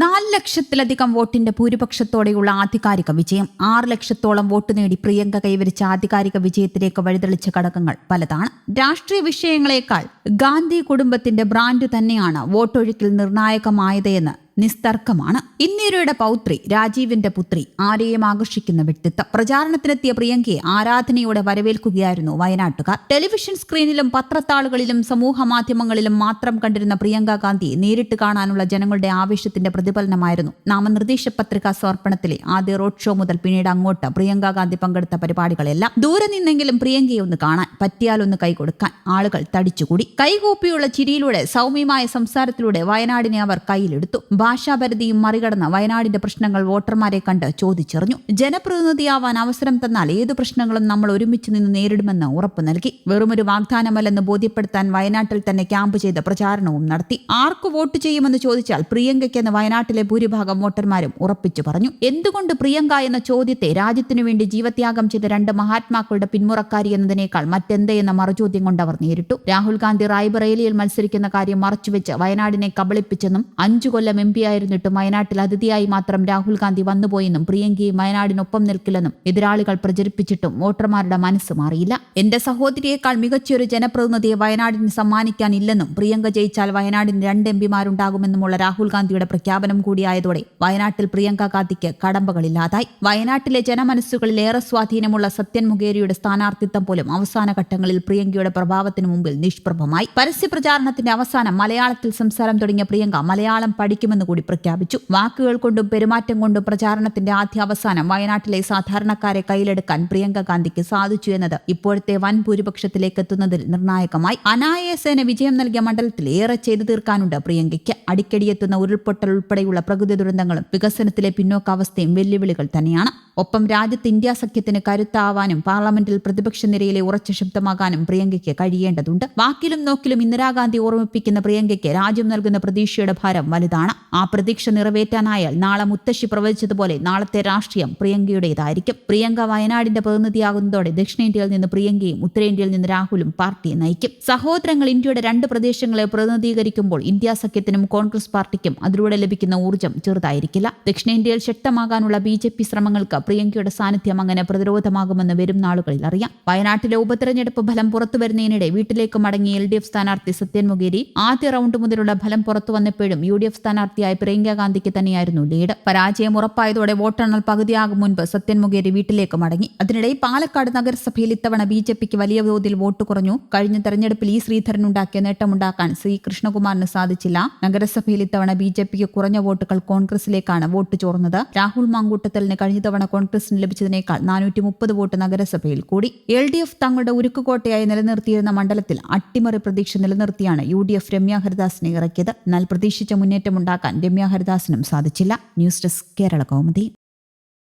നാല് ലക്ഷത്തിലധികം വോട്ടിന്റെ ഭൂരിപക്ഷത്തോടെയുള്ള ആധികാരിക വിജയം. ആറ് ലക്ഷത്തോളം വോട്ട് നേടി പ്രിയങ്ക കൈവരിച്ച ആധികാരിക വിജയത്തിലേക്ക് വഴിതെളിച്ച ഘടകങ്ങൾ പലതാണ്. രാഷ്ട്രീയ വിഷയങ്ങളെക്കാൾ ഗാന്ധി കുടുംബത്തിന്റെ ബ്രാൻഡ് തന്നെയാണ് വോട്ടൊഴുക്കിൽ നിർണായകമായത് എന്ന് നിസ്തർക്കമാണ്. ഇന്ദിരയുടെ പൗത്രി രാജീവിന്റെ പുത്രി ആരെയും ആകർഷിക്കുന്ന വ്യക്തിത്വം. പ്രചാരണത്തിനെത്തിയ പ്രിയങ്കയെ ആരാധനയോടെ വരവേൽക്കുകയായിരുന്നു വയനാട്ടുകാർ. ടെലിവിഷൻ സ്ക്രീനിലും പത്രത്താളുകളിലും സമൂഹ മാധ്യമങ്ങളിലും മാത്രം കണ്ടിരുന്ന പ്രിയങ്ക ഗാന്ധിയെ നേരിട്ട് കാണാനുള്ള ജനങ്ങളുടെ ആവേശത്തിന്റെ പ്രതിഫലനമായിരുന്നു. നാമനിർദ്ദേശ പത്രികാ സമർപ്പണത്തിലെ ആദ്യ റോഡ് ഷോ മുതൽ പിന്നീട് അങ്ങോട്ട് പ്രിയങ്ക ഗാന്ധി പങ്കെടുത്ത പരിപാടികളെല്ലാം ദൂരെ നിന്നെങ്കിലും പ്രിയങ്കയെ ഒന്ന് കാണാൻ പറ്റിയാലൊന്ന് കൈകൊടുക്കാൻ ആളുകൾ തടിച്ചുകൂടി. കൈകൂപ്പിയുള്ള ചിരിയിലൂടെ സൗമ്യമായ സംസാരത്തിലൂടെ വയനാടിനെ അവർ കയ്യിലെടുത്തു. ഭാഷാപരിധിയും മറികടന്ന് വയനാടിന്റെ പ്രശ്നങ്ങൾ വോട്ടർമാരെ കണ്ട് ചോദിച്ചറിഞ്ഞു. ജനപ്രതിനിധിയാവാൻ അവസരം തന്നാൽ ഏതു പ്രശ്നങ്ങളും നമ്മൾ ഒരുമിച്ച് നിന്ന് നേരിടുമെന്ന് ഉറപ്പു നൽകി. വെറുമൊരു വാഗ്ദാനമല്ലെന്ന് ബോധ്യപ്പെടുത്താൻ വയനാട്ടിൽ തന്നെ ക്യാമ്പ് ചെയ്ത് പ്രചാരണവും നടത്തി. ആർക്ക് വോട്ട് ചെയ്യുമെന്ന് ചോദിച്ചാൽ പ്രിയങ്കയ്ക്കെന്ന് വയനാട്ടിലെ ഭൂരിഭാഗം വോട്ടർമാരും ഉറപ്പിച്ചു പറഞ്ഞു. എന്തുകൊണ്ട് പ്രിയങ്ക എന്ന ചോദ്യത്തെ രാജ്യത്തിനു വേണ്ടി ജീവത്യാഗം ചെയ്ത രണ്ട് മഹാത്മാക്കളുടെ പിന്മുറക്കാരി എന്നതിനേക്കാൾ മറ്റെന്ത് എന്ന മറുചോദ്യം കൊണ്ട് അവർ നേരിട്ടു. രാഹുൽ ഗാന്ധി റായ്ബറേലിയിൽ മത്സരിക്കുന്ന കാര്യം മറച്ചുവെച്ച് വയനാടിനെ കബളിപ്പിച്ചെന്നും അഞ്ചു കൊല്ലം എം ആയിരുന്നിട്ടും വയനാട്ടിൽ അതിഥിയായി മാത്രം രാഹുൽ ഗാന്ധി വന്നുപോയെന്നും പ്രിയങ്കയും വയനാടിനൊപ്പം നിൽക്കില്ലെന്നും എതിരാളികൾ പ്രചരിപ്പിച്ചിട്ടും വോട്ടർമാരുടെ മനസ്സ് മാറിയില്ല. എന്റെ സഹോദരിയേക്കാൾ മികച്ചൊരു ജനപ്രതിനിധിയെ വയനാടിന് സമ്മാനിക്കാനില്ലെന്നും പ്രിയങ്ക ജയിച്ചാൽ വയനാടിന് രണ്ട് എം പിമാരുണ്ടാകുമെന്നുമുള്ള രാഹുൽ ഗാന്ധിയുടെ പ്രഖ്യാപനം കൂടിയായതോടെ വയനാട്ടിൽ പ്രിയങ്ക ഗാന്ധിക്ക് കടമ്പകളില്ലാതായി. വയനാട്ടിലെ ജനമനസ്സുകളിൽ ഏറെ സ്വാധീനമുള്ള സത്യൻ മുഖേരിയുടെ സ്ഥാനാർത്ഥിത്വം പോലും അവസാന ഘട്ടങ്ങളിൽ പ്രിയങ്കയുടെ പ്രഭാവത്തിന് മുമ്പിൽ നിഷ്പ്രഭമായി. പരസ്യ പ്രചാരണത്തിന്റെ അവസാനം മലയാളത്തിൽ സംസാരം തുടങ്ങിയ പ്രിയങ്ക മലയാളം പഠിക്കുമെന്ന് കൂടി പ്രഖ്യാപിച്ചു. വാക്കുകൾ കൊണ്ടും പെരുമാറ്റം കൊണ്ടും പ്രചാരണത്തിന്റെ ആദ്യ അവസാനം വയനാട്ടിലെ സാധാരണക്കാരെ കയ്യിലെടുക്കാൻ പ്രിയങ്ക ഗാന്ധിക്ക് സാധിച്ചു എന്നത് ഇപ്പോഴത്തെ വൻ ഭൂരിപക്ഷത്തിലേക്ക് എത്തുന്നതിൽ നിർണായകമായി. അനായാസേന വിജയം നൽകിയ മണ്ഡലത്തിൽ ഏറെ ചെയ്തു തീർക്കാനുണ്ട് പ്രിയങ്കയ്ക്ക്. അടിക്കടിയെത്തുന്ന ഉരുൾപൊട്ടൽ ഉൾപ്പെടെയുള്ള പ്രകൃതി ദുരന്തങ്ങളും വികസനത്തിലെ പിന്നോക്കാവസ്ഥയും വെല്ലുവിളികൾ തന്നെയാണ്. ഒപ്പം രാജ്യത്ത് ഇന്ത്യ സഖ്യത്തിന് കരുത്താവാനും പാർലമെന്റിൽ പ്രതിപക്ഷ നിരയിലെ ഉറച്ച ശബ്ദമാകാനും പ്രിയങ്കയ്ക്ക് കഴിയേണ്ടതുണ്ട്. വാക്കിലും നോക്കിലും ഇന്ദിരാഗാന്ധി ഓർമ്മിപ്പിക്കുന്ന പ്രിയങ്കയ്ക്ക് രാജ്യം നൽകുന്ന പ്രതീക്ഷയുടെ ഭാരം വലുതാണ്. ആ പ്രതീക്ഷ നിറവേറ്റാനായാൽ നാളെ മുത്തശ്ശി പ്രവചിച്ചതുപോലെ നാളത്തെ രാഷ്ട്രീയം പ്രിയങ്കയുടേതായിരിക്കും. പ്രിയങ്ക വയനാടിന്റെ പ്രതിനിധിയാകുന്നതോടെ ദക്ഷിണേന്ത്യയിൽ നിന്ന് പ്രിയങ്കയും ഉത്തരേന്ത്യയിൽ നിന്ന് രാഹുലും പാർട്ടിയെ നയിക്കും. സഹോദരങ്ങൾ ഇന്ത്യയുടെ രണ്ട് പ്രദേശങ്ങളെ പ്രതിനിധീകരിക്കുമ്പോൾ ഇന്ത്യ സഖ്യത്തിനും കോൺഗ്രസ് പാർട്ടിക്കും അതിലൂടെ ലഭിക്കുന്ന ഊർജം ചെറുതായിരിക്കില്ല. ദക്ഷിണേന്ത്യയിൽ ശക്തമാകാനുള്ള ബി ജെ പി ശ്രമങ്ങൾക്ക് പ്രിയങ്കയുടെ സാന്നിധ്യം അങ്ങനെ പ്രതിരോധമാകുമെന്ന് വരും നാളുകളിൽ അറിയാം. വയനാട്ടിലെ ഉപതെരഞ്ഞെടുപ്പ് ഫലം പുറത്തുവരുന്നതിനിടെ വീട്ടിലേക്ക് മടങ്ങിയ എൽ ഡി എഫ് സ്ഥാനാർത്ഥി സത്യൻ മുഖേരി ആദ്യ റൗണ്ട് മുതലുള്ള ഫലം പുറത്തു വന്നപ്പോഴും യു ഡി എഫ് സ്ഥാനാർത്ഥിയായ പ്രിയങ്ക ഗാന്ധിക്ക് തന്നെയായിരുന്നു ലീഡ്. പരാജയം ഉറപ്പായതോടെ വോട്ടെണ്ണൽ പകുതിയാകും മുൻപ് സത്യൻ മുഖേരി വീട്ടിലേക്ക് മടങ്ങി. അതിനിടെ പാലക്കാട് നഗരസഭയിൽ ഇത്തവണ ബി ജെ പിക്ക് വലിയ തോതിൽ വോട്ട് കുറഞ്ഞു. കഴിഞ്ഞ തെരഞ്ഞെടുപ്പിൽ ഈ ശ്രീധരൻ ഉണ്ടാക്കിയ നേട്ടമുണ്ടാക്കാൻ സി കൃഷ്ണകുമാറിന് സാധിച്ചില്ല. നഗരസഭയിൽ ഇത്തവണ ബി ജെ പിക്ക് കുറഞ്ഞ വോട്ടുകൾ കോൺഗ്രസിലേക്കാണ് വോട്ട് ചോർന്നത്. രാഹുൽ മാങ്കൂട്ടത്തലിന് കഴിഞ്ഞ തവണ കോൺഗ്രസിന് ലഭിച്ചതിനേക്കാൾ നാനൂറ്റി മുപ്പത് വോട്ട് നഗരസഭയിൽ കൂടി. എൽ ഡി എഫ് തങ്ങളുടെ ഉരുക്കുകോട്ടയായി നിലനിർത്തിയിരുന്ന മണ്ഡലത്തിൽ അട്ടിമറി പ്രതീക്ഷ നിലനിർത്തിയാണ് യു ഡി എഫ് രമ്യ ഹരിദാസിനെ ഇറക്കിയത്. എന്നാൽ പ്രതീക്ഷിച്ച മുന്നേറ്റമുണ്ടാക്കാൻ രമ്യ ഹരിദാസിനും സാധിച്ചില്ല. News desk Kerala Kaumudi.